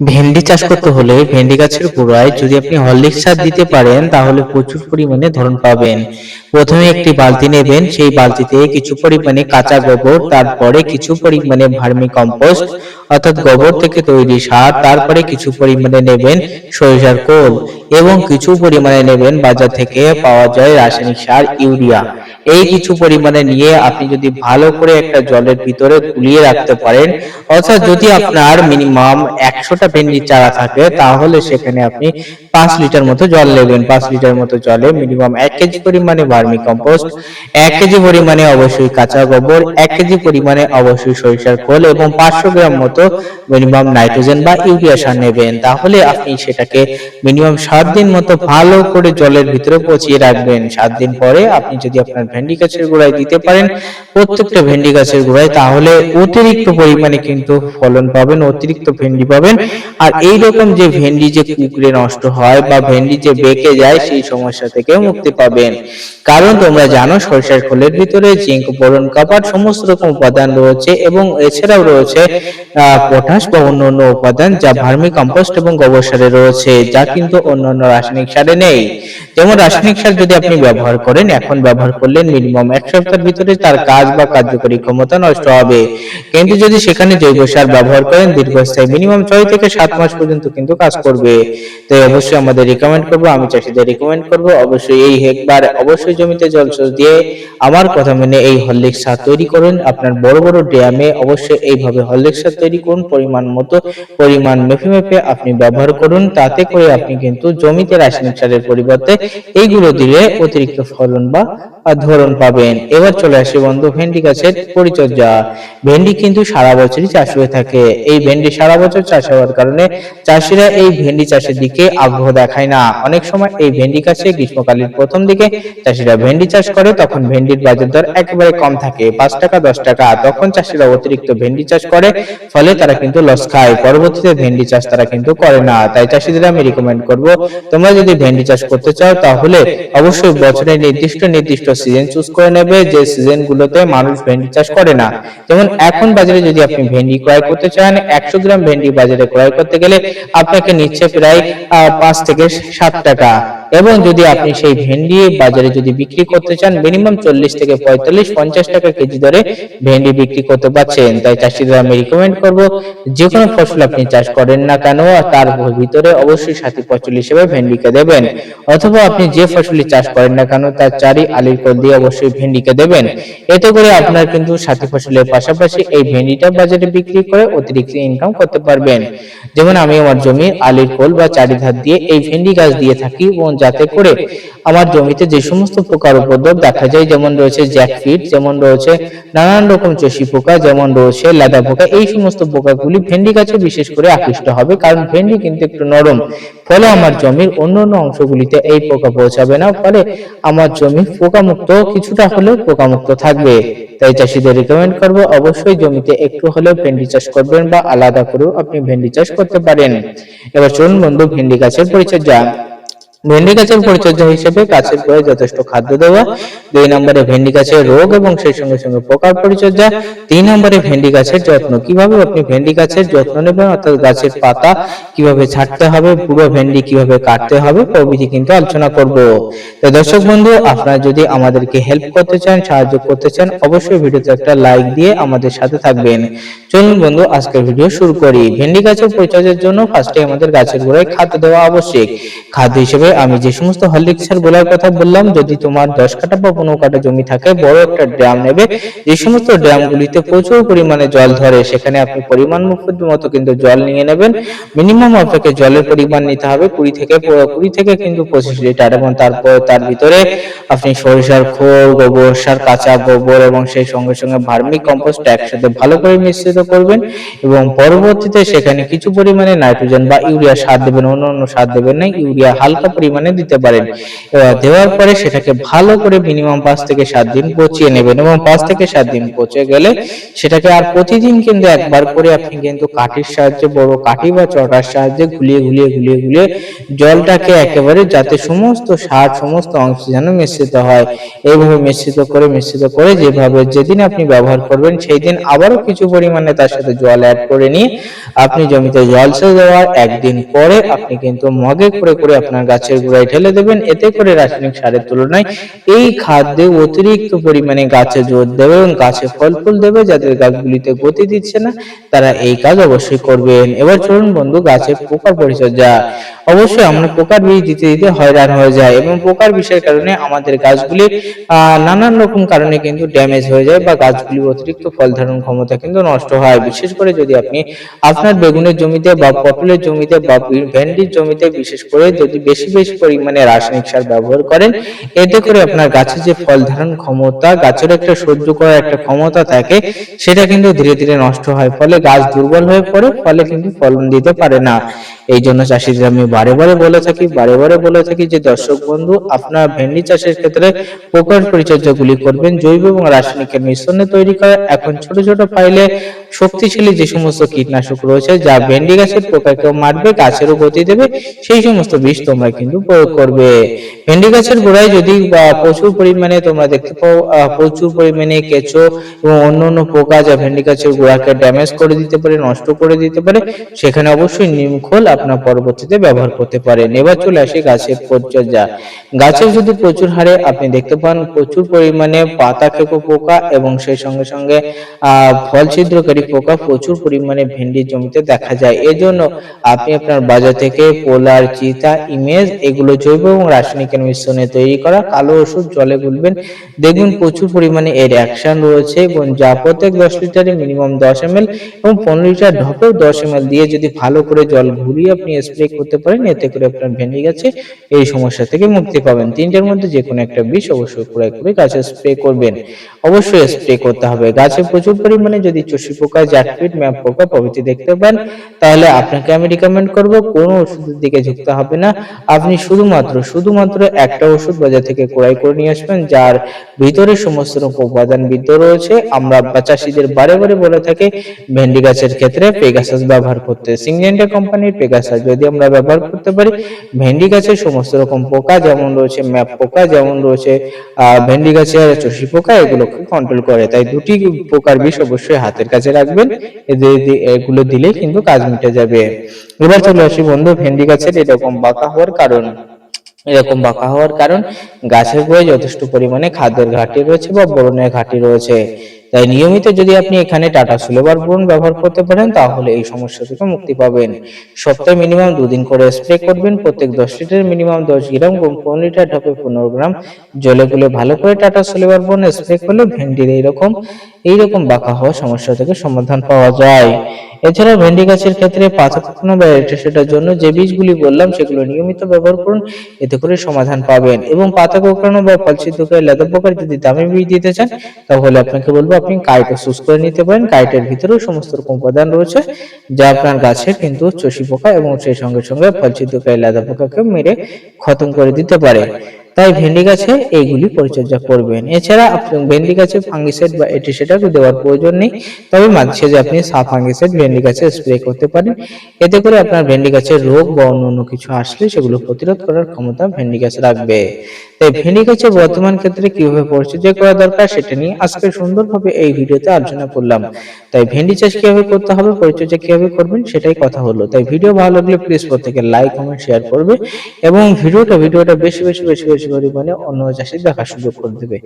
ভেন্ডি চাষ করতে হলে ভেন্ডি গাছের গোড়ায় যদি আপনি হরলিক্স সার দিতে পারেন, তাহলে প্রচুর পরিমাণে ধরন পাবেন। প্রথমে একটি বালতি নেবেন, সেই বালতিতে কিছু পরিমাণে কাঁচা গোবর, তারপরে কিছু পরিমাণে ভার্মি কম্পোস্ট, অর্থাৎ গোবর থেকে তৈরি সার, তারপরে কিছু পরিমাণে নেবেন সরিষার কোল এবং কিছু পরিমাণে নেবেন বাজার থেকে পাওয়া যায় রাসায়নিক সার ইউরিয়া। এই কিছু পরিমাণে নিয়ে আপনি যদি ভালো করে একটা জলের ভিতরে গুলিয়ে রাখতে পারেন, অর্থাৎ যদি আপনার মিনিমাম একশোটা ভেন্ডি চারা থাকে, তাহলে সেখানে আপনি পাঁচ লিটার মতো জল নেবেন। পাঁচ লিটার মতো জলে মিনিমাম এক কেজি পরিমাণে ভার্মি কম্পোস্ট, এক কেজি পরিমাণে অবশ্যই কাঁচা গোবর, এক কেজি পরিমাণে অবশ্যই সরিষার খোল এবং পাঁচশো গ্রাম মতো মিনিমাম নাইট্রোজেন বা ইউরিয়া সার নেবেন। তাহলে আপনি সেটাকে মিনিমাম সাত দিন মতো ভালো করে জলের ভিতরে পচিয়ে রাখবেন। সাত দিন পরে আপনি যদি আপনার ভেন্ডি গাছের গোড়ায় দিতে পারেন প্রত্যেকটা ভেন্ডি গাছের গোড়ায়, তাহলে অতিরিক্ত পরিমাণে কিন্তু ফলন পাবেন, অতিরিক্ত ভেন্ডি পাবেন। আর এই রকম যে ভেন্ডি যে কুকড়ে নষ্ট হয় বা ভেন্ডি যে বেঁকে যায়, সেই সমস্যা থেকে মুক্তি পাবেন। কারণ তোমরা জানো, সরিষার খোলের ভিতরে জিঙ্ক, বোরন, কপার সমস্ত রকম উপাদান রয়েছে এবং এছাড়াও রয়েছে পটাশ বা অন্যান্য উপাদান যা ভার্মি কম্পোস্ট এবং গোবর সারে রয়েছে, যা কিন্তু অন্যান্য রাসায়নিক সারে নেই। যেমন রাসায়নিক সার যদি আপনি ব্যবহার করেন, এখন ব্যবহার করলেন মিনিমাম এক সপ্তাহের ভিতরে তার কাজ বা কার্যকরী ক্ষমতা নষ্ট হবে। কিন্তু যদি সেখানে জৈব সার ব্যবহার করেন, দীর্ঘস্থায়ী মিনিমাম ছয় থেকে সাত মাস পর্যন্ত কিন্তু কাজ করবে। তাই অবশ্যই আমাদের রিকমেন্ড করব, আমি চাষিদের রিকমেন্ড করব। অবশ্যই এই একবার, অবশ্যই জমিতে জলসেচ দিয়ে আমার কথা মেনে এই হরলিক্স সার তৈরি করুন। আপনার বড় বড় ড্যামে অবশ্যই এইভাবে হরলিক্স সার তৈরি করুন। পরিমাণ মতো পরিমাণ মেপে মেপে আপনি ব্যবহার করুন। তাতে করে আপনি কিন্তু জমিতে রাসায়নিক সারের পরিবর্তে এইগুলো দিলে অতিরিক্ত ফলন বা ধরন পাবেন। এবার চলে আসি বন্ধু ভেন্ডি গাছের পরিচর্যা। ভেন্ডি কিন্তু সারা বছরই চাষ হয়ে থাকে। এই ভেন্ডি সারা বছর চাষ হওয়ার কারণে চাষিরা এই ভেন্ডি চাষের দিকে আগ্রহ দেখায় না। অনেক সময় এই ভেন্ডি গাছে গ্রীষ্মকালীন প্রথম দিকে চাষিরা ভেন্ডি চাষ করে তখন ভেন্ডির বাজার দর একেবারে কম থাকে। পাঁচ টাকা, দশ টাকা। তখন চাষিরা অতিরিক্ত ভেন্ডি চাষ করে, ফলে তারা কিন্তু লস খায়। পরবর্তীতে ভেন্ডি চাষ তারা কিন্তু করে না। তাই চাষিদের আমি রিকমেন্ড করব, তোমরা যদি ভেন্ডি চাষ করতে চাও, তাহলে অবশ্যই বছরের নির্দিষ্ট নির্দিষ্ট সিজন চুজ করে নেবে। যে সিজন গুলোতে মানুষ ভেন্ডি চাষ করে না। যেমন এখন বাজারে যদি আপনি ভেন্ডি ক্রয় করতে চান, একশো গ্রাম ভেন্ডি বাজারে ক্রয় করতে গেলে আপনাকে নিচ্ছে প্রায় পাঁচ থেকে সাত টাকা। এবং যদি আপনি সেই ভেন্ডি বাজারে যদি বিক্রি করতে চান মিনিমাম চল্লিশ থেকে পঁয়তাল্লিশ, পঞ্চাশ টাকা কেজি দরে ভেন্ডি বিক্রি করতে পারছেন। তাই চাষিদের আমি রিকমেন্ড করব, যে কোনো ফসল আপনি চাষ করেন না কেন তার ভিতরে অবশ্যই সাথী ফসল হিসেবে ভেন্ডিকে দেবেন। অথবা আপনি যে ফসলই চাষ করেন না কেন, তার চারি আলির কল দিয়ে অবশ্যই ভেন্ডিকে দেবেন। এতে করে আপনার কিন্তু সাথী ফসলের পাশাপাশি এই ভেন্ডিটা বাজারে বিক্রি করে অতিরিক্ত ইনকাম করতে পারবেন। যেমন আমি আমার জমি আলির কোল বা চারিধার দিয়ে এই ভেন্ডি গাছ দিয়ে থাকি এবং যাতে করে আমার জমিতে যে সমস্ত পোকার উপদ্রব দেখা যায়, যেমন রয়েছে জ্যাকফিট, যেমন রয়েছে নানান রকম চষি পোকা, যেমন রয়েছে লাদা পোকা, এই সমস্ত পোকাগুলি ভেন্ডি গাছে বিশেষ করে আকৃষ্ট হবে, কারণ ভেন্ডি কিন্তু একটু নরম। ফলে আমার জমির অন্য অন্য অংশগুলিতে এই পোকা পৌঁছাবে না, ফলে আমার জমি পোকামুক্ত, কিছুটা হলেও পোকামুক্ত থাকবে। তাই চাষিদের রিকমেন্ড করব, অবশ্যই জমিতে একটু হলেও ভেন্ডি চাষ করবেন বা আলাদা করেও আপনি ভেন্ডি চাষ করতে পারেন। এবার চলুন বন্ধু, ভেন্ডি গাছের পরিচর্যা। ভেন্ডি গাছের পরিচর্যা হিসেবে গাছের গোড়ায় যথেষ্ট খাদ্য দেওয়া, দুই নম্বরে ভেন্ডি গাছের রোগ এবং সেই সঙ্গে সঙ্গে পোকার পরিচর্যা, তিন নম্বরে ভেন্ডি গাছের যত্ন, কীভাবে আপনি ভেন্ডি গাছের যত্ন নেবেন, অর্থাৎ গাছের পাতা কীভাবে ছাড়তে হবে, পুরো ভেন্ডি কীভাবে কাটতে হবে, প্রভৃতি কিন্তু আলোচনা করব। তো দর্শক বন্ধু, আপনারা যদি আমাদেরকে হেল্প করতে চান, সাহায্য করতে চান, অবশ্যই ভিডিওতে একটা লাইক দিয়ে আমাদের সাথে থাকবেন। চলুন বন্ধু, আজকের ভিডিও শুরু করি। ভেন্ডি গাছের পরিচর্যার জন্য ফার্স্টে আমাদের গাছের গোড়ায় খাদ্য দেওয়া আবশ্যক। খাদ্য হিসেবে আমি যে সমস্ত হরলিক্সের গোলার কথা বললাম, যদি তোমার দশ কাঠা বা পনেরো কাঠা জমি থাকে, বড় একটা ড্রাম নেবে। যে সমস্ত ড্রামগুলিতে প্রচুর পরিমাণে জল ধরে, সেখানে আপনি পরিমাণ মতো কিন্তু জল নিয়ে নেবেন। মিনিমাম আপনাকে জলের পরিমাণ নিতে হবে কুড়ি থেকে কুড়ি থেকে কিন্তু পঁচিশ লিটার এবং তারপর তার ভিতরে আপনি সরিষার খোল, গোবর সার, কাঁচা গোবর এবং সেই সঙ্গে সঙ্গে ভার্মি কম্পোস্ট একসাথে ভালো করে মিশ্রিত করবেন এবং পরবর্তীতে সেখানে কিছু পরিমাণে নাইট্রোজেন বা ইউরিয়া সার দেবেন। অন্য অন্য সার দেবেন না, ইউরিয়া হালকা পরিমাণে দিতে পারেন। দেওয়ার পরে সেটাকে ভালো করে মিনিমাম পাঁচ থেকে সাত দিন পচিয়ে নেবেন এবং পাঁচ থেকে সাত দিন পচে গেলে সেটাকে আর প্রতিদিন কিন্তু একবার করে আপনি কিন্তু কাঠির সাহায্যে, বড় কাঠি বা চটার সাহায্যে গুলিয়ে গুলিয়ে গুলিয়ে গুলিয়ে জলটাকে একেবারে যাতে সমস্ত সার, সমস্ত অংশ যেন মিশ্রিত হয়। এইভাবে মিশ্রিত করে মিশ্রিত করে যেভাবে যেদিন আপনি ব্যবহার করবেন সেই দিন আবারও কিছু পরিমাণে তার সাথে জল অ্যাড করে নিয়ে আপনি জমিতে জল জলসে দেওয়ার একদিন পরে আপনি কিন্তু মগে করে করে আপনার গাছের গোড়ায় ঢেলে দেবেন, এতে করে রাসায়নিক সারের তুলনায় এই খাদ্যে অতিরিক্ত পরিমাণে গাছে জোর দেবে এবং গাছে ফল ফুল দেবে, যাদের গাছগুলিতে গতি দিচ্ছে না, তারা এই কাজ অবশ্যই করবেন। এবার চলুন বন্ধু গাছের পোকা পরিচর্যা। অবশ্যই আমরা পোকার বীজ দিতে দিতে হয়রান হয়ে যায় এবং পোকার বিষের কারণে আমাদের গাছগুলি নানান রকম কারণে কিন্তু ড্যামেজ হয়ে যায় বা গাছগুলি অতিরিক্ত ফল ধারণ ক্ষমতা কিন্তু নষ্ট হয়। বিশেষ করে যদি আপনি আপনার বেগুনের জমিতে বা পটলের জমিতে বা ভেন্ডির জমিতে বিশেষ করে যদি বেশি বেশি পরিমাণে রাসায়নিক সার ব্যবহার করেন। এতে করে আপনার গাছের যে ফল ধারণ ক্ষমতা, গাছের একটা সহ্য করার একটা ক্ষমতা থাকে, সেটা কিন্তু ধীরে ধীরে নষ্ট হয়। ফলে গাছ দুর্বল হয়ে পড়ে, ফলে কিন্তু ফলন দিতে পারে না। এই জন্য চাষিদের আমি বারে বারে বলে থাকি, বারে বারে বলে থাকি যে, দর্শক বন্ধু, আপনার ভেন্ডি চাষের ক্ষেত্রে পোকার পরিচর্যাগুলি করবেন, জৈব এবং রাসায়নিকের মিশ্রণে তৈরি করা এখন ছোট ছোট ফাইলে শক্তিশালী যে সমস্ত কীটনাশক রয়েছে, যা ভেন্ডি গাছের পোকাকেও মারবে, গাছেরও গতি দেবে, সেই সমস্ত বিষ তোমরা কিন্তু প্রয়োগ করবে। ভেন্ডি গাছের গোড়ায় যদি প্রচুর পরিমাণে তোমরা দেখতে পাও প্রচুর পরিমাণে কেঁচো এবং অন্য অন্য পোকা যা ভেন্ডি গাছের গোড়াকে ড্যামেজ করে দিতে পারে, নষ্ট করে দিতে পারে, সেখানে অবশ্যই নিমখোল আপনার পরবর্তীতে ব্যবহার করতে পারেন। এবার চলে আসি গাছের পরিচর্যা। গাছের যদি প্রচুর হারে আপনি দেখতে পান, প্রচুর পরিমাণে পাতা খেকো পোকা এবং সেই সঙ্গে সঙ্গে ফল ছিদ্রকারী পোকা প্রচুর পরিমাণে ভেন্ডির জমিতে দেখা যায়। এজন্য আপনি আপনার বাজার থেকে পোলার, চিতা, ইমেজ এগুলো জৈব এবং রাসায়নিকের মিশ্রণে তৈরি করা কালো ওষুধ, জলে গুলবেন। দেখবেন প্রচুর পরিমাণে এর অ্যাকশন রয়েছে এবং যা প্রত্যেক দশ লিটারে মিনিমাম দশ এম এবং পনেরো লিটার ঢপেও দশ এম দিয়ে যদি ভালো করে জল ঘুরিয়ে আপনি স্প্রে করতে পারেন, এতে করে আপনার ভেন্ডি গাছে, এই সমস্যা থেকে মুক্তি পাবেন। তিনটার মধ্যে যে কোনো একটা বিষ অবশ্যই ক্রয় করে গাছে স্প্রে করবেন। অবশ্যই স্প্রে করতে হবে। গাছে প্রচুর পরিমাণে যদি চষি পোকা জ্যাকফিট ম্যাপ পোকা প্রভৃতি দেখতে পান, তাহলে আপনাকে আমি রিকমেন্ড করব, কোনো ওষুধের দিকে ঝুঁকতে হবে না। আপনি শুধুমাত্র শুধুমাত্র একটা ওষুধ বাজার থেকে ক্রয় করে নিয়ে আসবেন, যার ভিতরে সমস্ত রকম উপাদান বিদ্য রয়েছে। আমরা চাষিদের বারে বারে বলে থাকি, ভেন্ডি গাছের ক্ষেত্রে পেগাসাস ব্যবহার করতে। সিংজেন্টা কোম্পানির পেগাসাস যদি আমরা ব্যবহার করতে পারি, ভেন্ডি গাছের সমস্ত রকম পোকা যেমন রয়েছে ম্যাপ পোকা, যেমন রয়েছে ভেন্ডি গাছের চষি পোকা, এগুলোকে কন্ট্রোল করে। তাই দুটি পোকার বিষ অবশ্যই হাতের কাছে রাখবেন। এগুলো দিলেই কিন্তু কাজ মিটে যাবে। এবার চলে আসি বন্ধু, ভেন্ডি গাছের এরকম বাঁকা হওয়ার কারণ। এরকম বাঁকা হওয়ার কারণ, গাছের গোড়ায় যথেষ্ট পরিমাণে খাদ্যের ঘাটতি রয়েছে বা বোরনের ঘাটতি রয়েছে। তাই নিয়মিত যদি আপনি এখানে টাটা সিলভার বোন ব্যবহার করতে পারেন, তাহলে এই সমস্যা থেকে মুক্তি পাবেন। সপ্তাহে মিনিমাম দুদিন করে স্প্রে করবেন। প্রত্যেক দশ লিটার মিনিমাম দশ গ্রাম এবং পনেরো লিটার ঢপে পনেরো গ্রাম। জলে গুলে ভালো করে টাটা সিলভার বোরন স্প্রে করলে ভেন্ডির এইরকম এইরকম বাঁকা হওয়া সমস্যা থেকে সমাধান পাওয়া যায়। এছাড়া ভেন্ডি গাছের ক্ষেত্রে পাতা বা সেটার জন্য যে বীজগুলি বললাম, সেগুলো নিয়মিত ব্যবহার করুন, এতে করে সমাধান পাবেন। এবং পাতা কোঁকড়ানো বা ফল ছিদ্রকারী লেদা পোকার যদি দামি বীজ দিতে চান, তাহলে আপনাকে বলব আপনি কাইটে চুজ করে নিতে পারেন। কাইটের ভিতরেও সমস্ত রকম উপাদান রয়েছে, যা আপনার গাছে কিন্তু চষি পোকা এবং সেই সঙ্গে সঙ্গে ফল ছিদ্রকারী লেদা পোকাকে মেরে খতম করে দিতে পারে। তাই ভেন্ডি গাছে এইগুলি পরিচর্যা করবেন। এছাড়া ভেন্ডি গাছে ফাঙ্গিসাইড বা এটি দেওয়ার প্রয়োজন নেই। তবে মাঝে যে আপনি সাফ ফাঙ্গিসাইড ভেন্ডি গাছে স্প্রে করতে পারেন, এতে করে আপনার ভেন্ডি গাছের রোগ বা অন্য অন্য কিছু আসলে সেগুলো প্রতিরোধ করার ক্ষমতা ভেন্ডি গাছ রাখবে। তাই ভেন্ডি গাছের বর্তমান ক্ষেত্রে কীভাবে পরিচর্যা করা দরকার সেটা নিয়ে আজকে সুন্দরভাবে এই ভিডিওতে আলোচনা করলাম। তাই ভেন্ডি চাষ কীভাবে করতে হবে, পরিচর্যা কীভাবে করবেন সেটাই কথা হলো। তাই ভিডিও ভালো লাগলে প্লিজ প্রত্যেকে লাইক কমেন্ট শেয়ার করবে এবং ভিডিওটা ভিডিওটা বেশি বেশি বেশি বেশি পরিমাণে অন্য চাষি দেখার সুযোগ করে দেবে।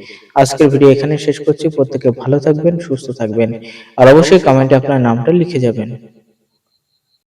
আজকের ভিডিও এখানে শেষ করছি। প্রত্যেকে ভালো থাকবেন, সুস্থ থাকবেন। আর অবশ্যই কমেন্টে আপনার নামটা লিখে যাবেন।